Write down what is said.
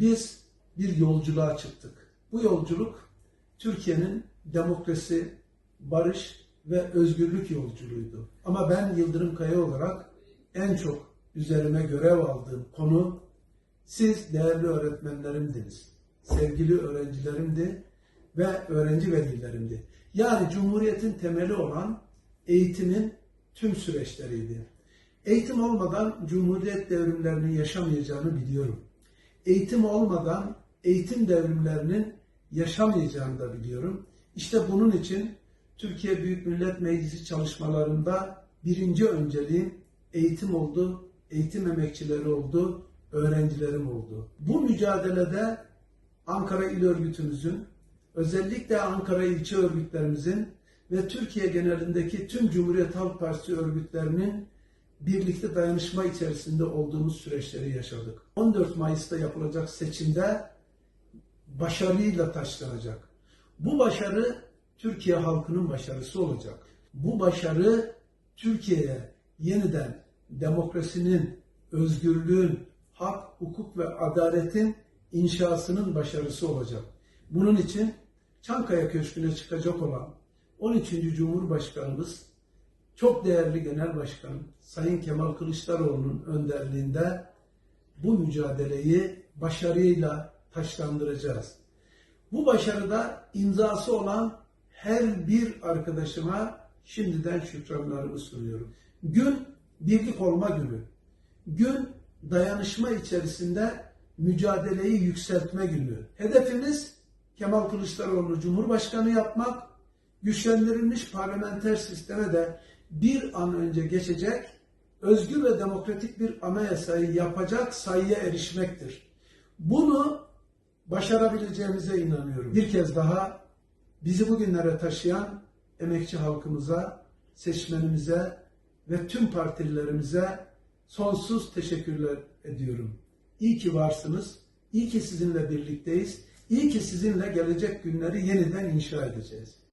biz bir yolculuğa çıktık. Bu yolculuk Türkiye'nin demokrasi, barış ve özgürlük yolculuğuydu. Ama ben Yıldırım Kaya olarak en çok üzerime görev aldığım konu siz değerli öğretmenlerimdiniz. Sevgili öğrencilerimdi ve öğrenci velilerimdi. Yani Cumhuriyet'in temeli olan eğitimin tüm süreçleriydi. Eğitim olmadan Cumhuriyet devrimlerini yaşamayacağını biliyorum. Eğitim olmadan eğitim devrimlerinin yaşamayacağını da biliyorum. İşte bunun için Türkiye Büyük Millet Meclisi çalışmalarında birinci önceliğim eğitim oldu, eğitim emekçileri oldu, öğrencilerim oldu. Bu mücadelede Ankara İl Örgütümüzün, özellikle Ankara ilçe örgütlerimizin ve Türkiye genelindeki tüm Cumhuriyet Halk Partisi örgütlerinin birlikte dayanışma içerisinde olduğumuz süreçleri yaşadık. 14 Mayıs'ta yapılacak seçimde başarıyla taşlanacak. Bu başarı Türkiye halkının başarısı olacak. Bu başarı Türkiye'ye yeniden demokrasinin, özgürlüğün, hak, hukuk ve adaletin inşasının başarısı olacak. Bunun için Çankaya Köşkü'ne çıkacak olan 13. Cumhurbaşkanımız çok değerli Genel Başkanım Sayın Kemal Kılıçdaroğlu'nun önderliğinde bu mücadeleyi başarıyla taşlandıracağız. Bu başarıda imzası olan her bir arkadaşıma şimdiden şükranlarımı sunuyorum. Gün birlik olma günü. Gün dayanışma içerisinde mücadeleyi yükseltme günü. Hedefimiz Kemal Kılıçdaroğlu Cumhurbaşkanı yapmak, güçlendirilmiş parlamenter sisteme de bir an önce geçecek, özgür ve demokratik bir anayasayı yapacak sayıya erişmektir. Bunu başarabileceğimize inanıyorum. Bir kez daha bizi bugünlere taşıyan emekçi halkımıza, seçmenimize ve tüm partililerimize sonsuz teşekkürler ediyorum. İyi ki varsınız, iyi ki sizinle birlikteyiz, iyi ki sizinle gelecek günleri yeniden inşa edeceğiz.